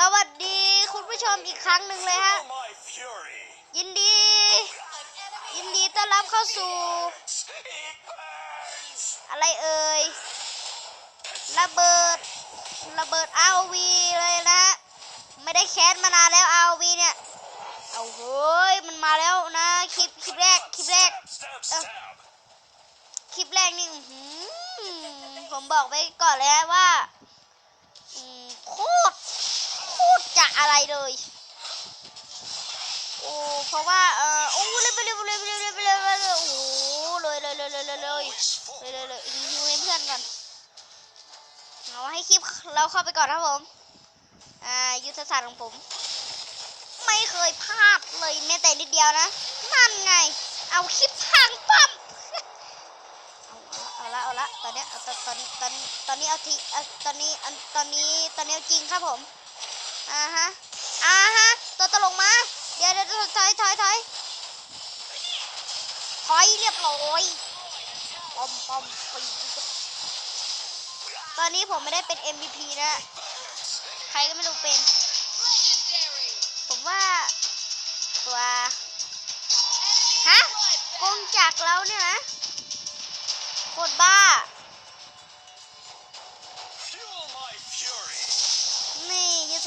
สวัสดีคุณผู้ชมอีกครั้งหนึ่งเลยฮะ Feel my fury. ยินดี ยินดีต้อนรับเข้าสู่ It burns. อะไรเอ่ย ระเบิด ระเบิด ROV เลยนะ ไม่ได้แคสมานานแล้ว ROV เนี่ย เอาเฮ้ย มันมาแล้วนะ คลิป คลิปแรก คลิปแรก Stab, Uh. stab. คลิปแรกนี่อื้อหือผมบอกไว้ก่อนเลยนะว่าอืมโคตร โคตรจะอะไรเลย โอ้ เพราะว่าเออโอ้เลยไปเลยไปเลยไปเลยไปเลยไปเลยเลยโอ้เลยเลยเลยเลยเลยเลยเลยเลยยฮิวให้เพื่อนก่อนเอาให้คลิปเราเข้าไปก่อนครับผม อ่า ยุทธศาสตร์ของผม ไม่เคยพลาดเลยแม้แต่นิดเดียวนะ นั่นไง เอาคลิปพังปั๊มเอาละเอาละตอนนี้ตอนตอนตอนตอนนี้เอาทีตอนนี้ตอนนี้ตอนนี้เอาจริงครับผม อ่าฮะ อ่าฮะ ตัวตลกมา เดี๋ยวเดี๋ยวถอยถอยถอยถอยเรียบร้อยปอมปอมปีตอนนี้ผมไม่ได้เป็น MVP นะ ใครก็ไม่รู้เป็น ผมว่าตัว ฮะกงจักเราเนี่ยนะโคตรบ้า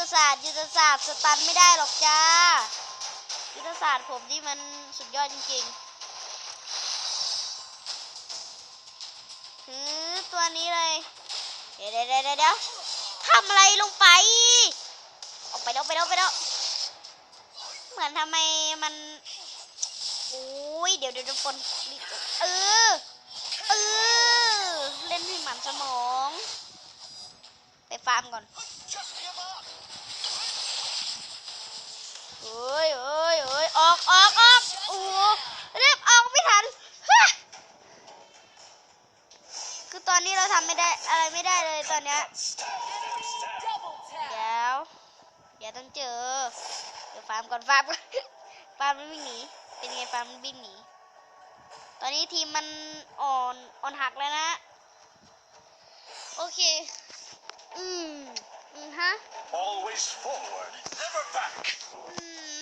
ทธศาสตร์ยุทธศาสตร์สตันไม่ได้หรอกจ้า ยุทธศาสตร์ผมนี่มันสุดยอดจริงๆถือตัวนี้เลยเดี๋ยวเดี๋ยวเดี๋ยวเดี๋ยวทำอะไรลงไป ออกไปแล้วไปแล้วไปแล้ว เหมือนทำไมมันโอ้ยเดี๋ยวเดี๋ยวเดี๋ยวฝนเออเออเล่นให้หมันสมอง ไปฟาร์มก่อน เอ้ยเอ้ยเอ้ยออกออกออกโอ้โหเรียบออกไม่ทันฮะคือตอนนี้เราทำไม่ได้อะไรไม่ได้เลยตอนเนี้ย Stab, stab, stab. เดี๋ยวเดี๋ยวต้องเจอ เดี๋ยวฟาร์มก่อนฟาร์มก่อนฟาร์มมันวิ่งหนี เป็นไงฟาร์มมันวิ่งหนี ตอนนี้ทีมมันอ่อนอ่อนหักแล้วนะ โอเค อืม อืมฮะ Always forward, never back.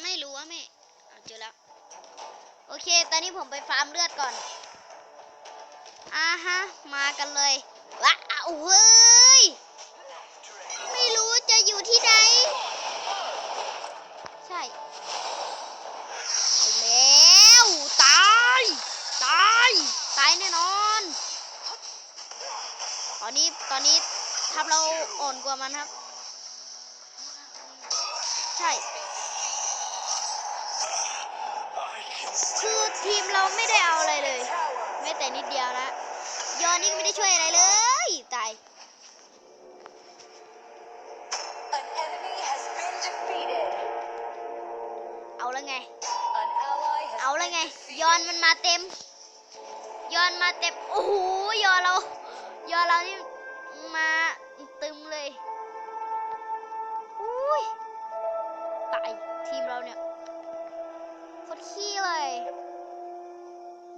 ไม่รู้ว่าไม่เจอแล้ว โอเค ตอนนี้ผมไปฟาร์มเลือดก่อนอ่าฮะ มากันเลยว้าวเฮ้ย ไม่รู้จะอยู่ที่ไหน ใช่แล้วตาย ตาย ตายแน่นอน ตอนนี้ ตอนนี้ทับเราอ่อนกว่ามันครับ ใช่ คือทีมเราไม่ได้เอาอะไรเลย แม้แต่นิดเดียวนะ ยอนนี่ก็ไม่ได้ช่วยอะไรเลย ตาย An enemy has been defeated. เอาแล้วไง An ally has เอาแล้ว been ไง defeated. ยอนมันมาเต็ม ยอนมาเต็ม โอ้โห ยอนเรา ยอนเรานี่มาตึมเลย อุ้ย ตาย ทีมเราเนี่ยโคตรขี้เลย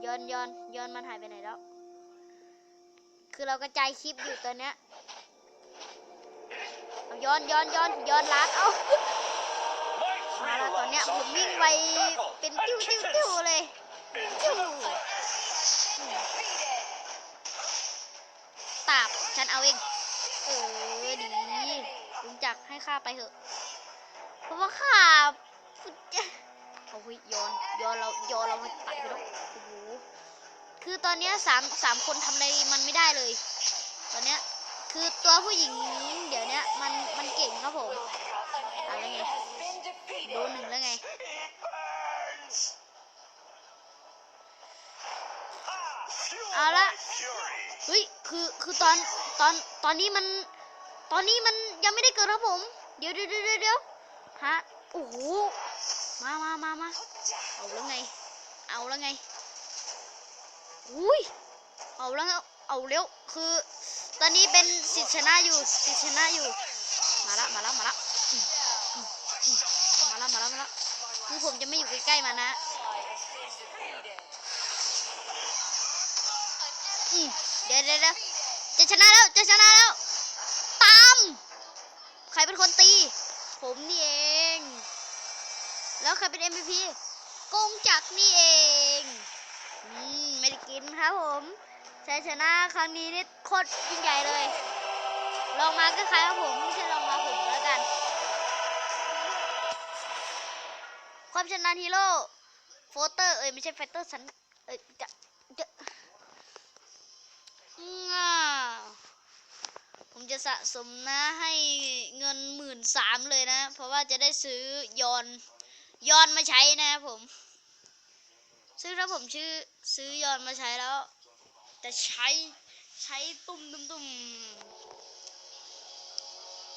ยอนยอนยอนมันหายไปไหนแล้ว คือเรากระจายคลิปอยู่ตอนเนี้ยย้อนย้อนย้อนย้อนล้านเอามาแล้วตอนเนี้ยผมวิ่งไปเป็นติ้วติ้วติ้วเลย Into the fray. Defeated. ตาบฉันเอาเองเออดีลุงจักให้ข้าไปเถอะ เพราะว่าข้าจ เอาเฮ้ยยอนยอนเรายอนเรามันตัดไปแล้วโอ้โหคือตอนเนี้ยสามสามคนทำอะไรมันไม่ได้เลย ตอนเนี้ยคือตัวผู้หญิงเดี๋ยวเนี้ยมันมันเก่งครับผม An Aling enemy eh. has been โดนหนึ่งแล้วไง It burns. Ah, fuel Ala. my fury. เฮ้ยคือคือตอนตอนตอนนี้มัน ตอนนี้มันยังไม่ได้เกิดครับผม เดี๋ยวเดี๋ยวเดี๋ยวเดี๋ยวฮะโอ้โห มามามามาเอาแล้วไง เอาแล้วไง อุ้ย เอาแล้วเอาเร็ว คือ ตอนนี้เป็นสิทธิชนะอยู่ สิทธิชนะอยู่ มาละ มาละ มาละ มาละ มาละ มาละ คือผมจะไม่อยู่ใกล้ๆมันนะเดี๋ยวเดี๋ยวเดี๋ยวจะชนะแล้ว จะชนะแล้ว ตาม ใครเป็นคนตี ผมนี่เอง แล้วใครเป็น MVP กงจักรนี่เองอืมไม่ได้กินครับผมชัยชนะครั้งนี้นี่โคตรยิ่งใหญ่เลยลองมาก็ใครครับผมไม่ใช่ลองมาผมแล้วกัน ความชนาญฮีโร่โฟเตอร์เอ้ยไม่ใช่ไฟเตอร์สันเอ้ยจะจะง่าผมจะสะสมนะให้เงินหมื่นสามเลยนะ เพราะว่าจะได้ซื้อยอน ยอนมาใช้นะครับผม ซึ่งถ้าผมชื่อซื้อยอนมาใช้แล้ว จะใช้ใช้ตุ่มตุ่มตุ่ม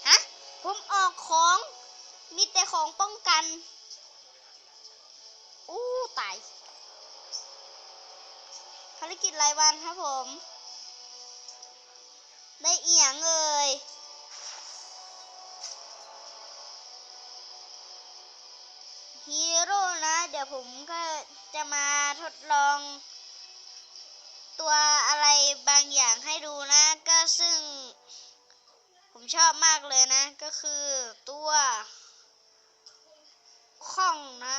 ฮะ ผมออกของมีแต่ของป้องกัน อู้ตายภารกิจรายวันครับผม ได้เอียงเลย ฮีโร่นะ เดี๋ยวผมก็จะมาทดลอง ตัวอะไรบางอย่างให้ดูนะ ก็ซึ่ง ผมชอบมากเลยนะ ก็คือตัวข้องนะ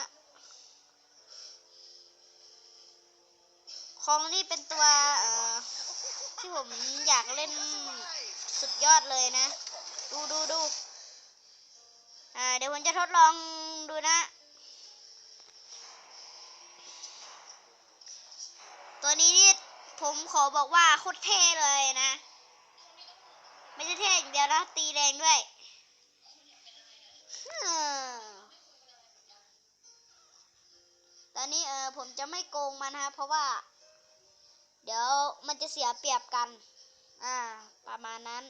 ของนี่เป็นตัวเอ่อที่ผมอยากเล่นสุดยอดเลยนะ ดูดูดูอ่าเดี๋ยวผมจะทดลองดูนะ ตัวนี้นี่ผมขอบอกว่าโคตรเท่เลยนะ ไม่ใช่เท่อย่างเดียวนะตีแรงด้วยตอนนี้เออผมจะไม่โกงมันฮะ เพราะว่า เดี๋ยวมันจะเสียเปรียบกัน อ่า ประมาณนั้น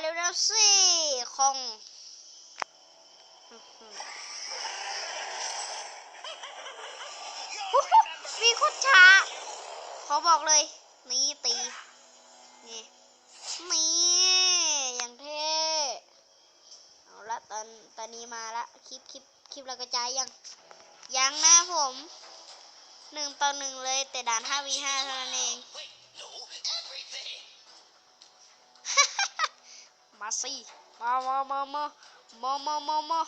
เร็วๆสิคงมีคตรช้า ขอบอกเลย นี่ตี นี่นี่อย่างเท่เอาละตอนตอนนี้มาละคลิปคลิปคลิปเรากระจายยัง ยังนะผมหนึ่งต่อหนึ่งเลย แต่ด่าน 5v5 เท่านั้นเอง มาสิมามามามามามามามา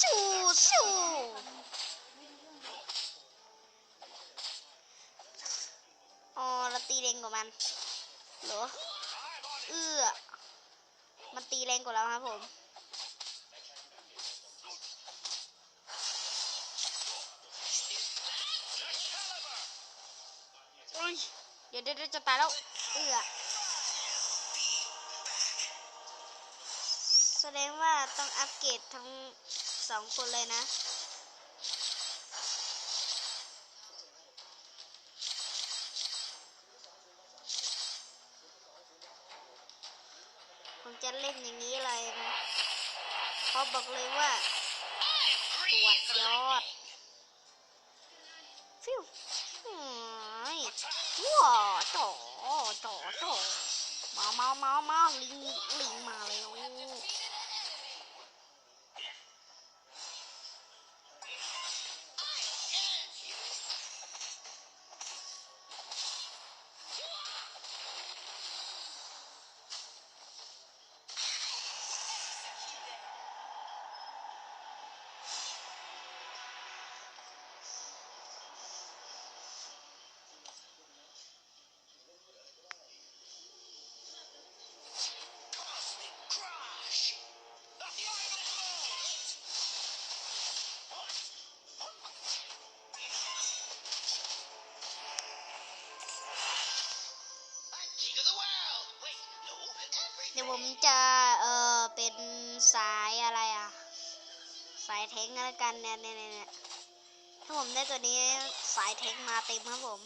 สู้สู้อ๋อเราตีแรงกว่ามันเหรอเอื้อมันตีแรงกว่าเราครับผม The caliber. อุ้ยเดี๋ยวเดี๋ยวเดี๋ยวจะตายแล้ว เอื้อ แสดงว่าต้องอัปเกรดทั้งสองคนเลยนะ ผมจะเล่นอย่างนี้เลยนะเพราบอกเลยว่า I ตวจ breathe ยอด ฟิวหายว้าจ่อจ่อจ่อมามามามาลิงลิงมาแล้ว ยวผมจะเออเป็นสายอะไรอะ สายเทงก็แล้วกันเนี่ยเนี่ยเนี่ยเนี่ยถ้าผมได้ตัวนี้สายเทงมาเต็มครับผม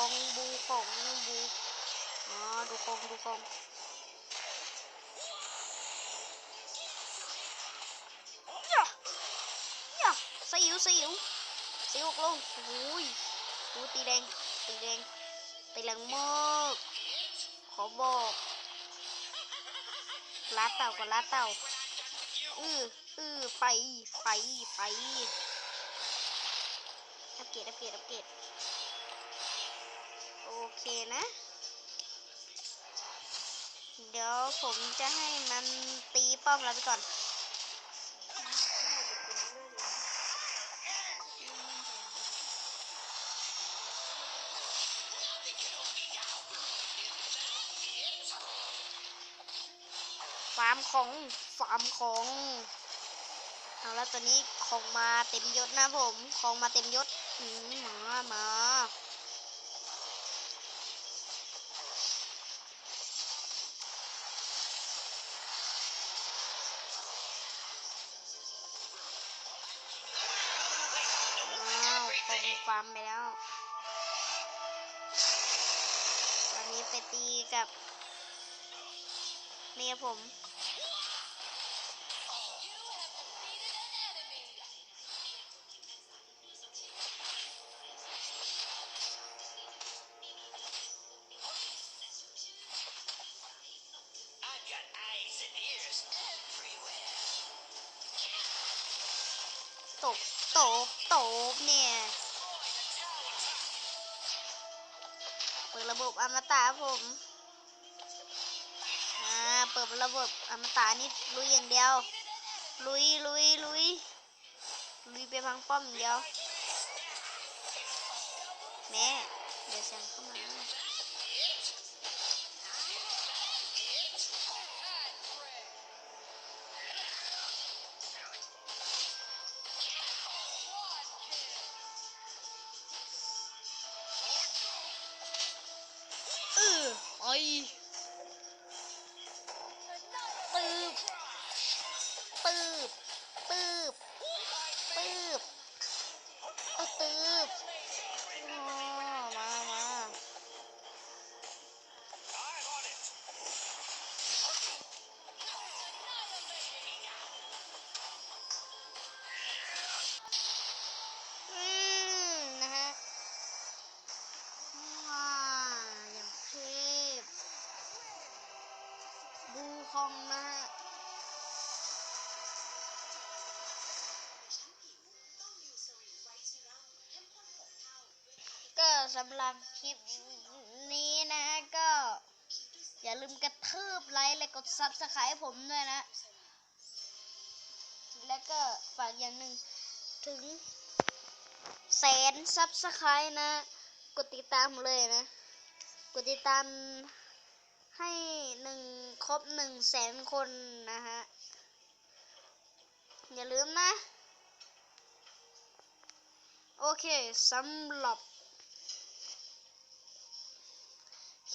คองบูของบูอ๋อดูคองดูคองย่าย่าสยิวสยิวสยิวลงโอ้ยโอ้ตีแดงตีแดงตีแรงมากขอบอกลาเต่ากับลาเต่าอืออือไปไปไปอัปเกรดอัปเกรดอัปเกรด เคนะ เดี๋ยวผมจะให้มันตีป้อมเราไปก่อนฟาร์มของฟาร์มของเอาแล้วตอนนี้ของมาเต็มยศนะผม ของมาเต็มยศ อืมมามา ฟาร์มไปแล้ว ตอนนี้ไปตีกับเมียผมตบ ตบ ตบเนี่ย เปิดระบบอมตะครับผม อ่า เปิดระบบอมตะนี่ลุยอย่างเดียว ลุยลุยลุยลุยไปพังป้อมอย่างเดียวแม่เดี๋ยวเสียงเข้ามา อ สำหรับคลิปนี้นะก็ อย่าลืมกระทืบไลค์และกดซับสไครต์ผมด้วยนะ แล้วก็ฝากอย่างหนึ่งถึงแสนซับสไครต์นะ กดติดตามเลยนะ กดติดตามให้หนึ่งครบหนึ่งแสนคนนะฮะ อย่าลืมนะ โอเคสำหรับ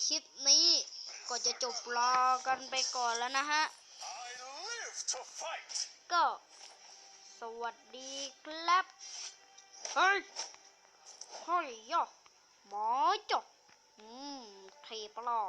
คลิปนี้ก็จะจบรอกันไปก่อนแล้วนะฮะ I live to fight. ก็สวัสดีครับ เฮ้ยเฮ้ยย่อหมอจบอืมเทปลอ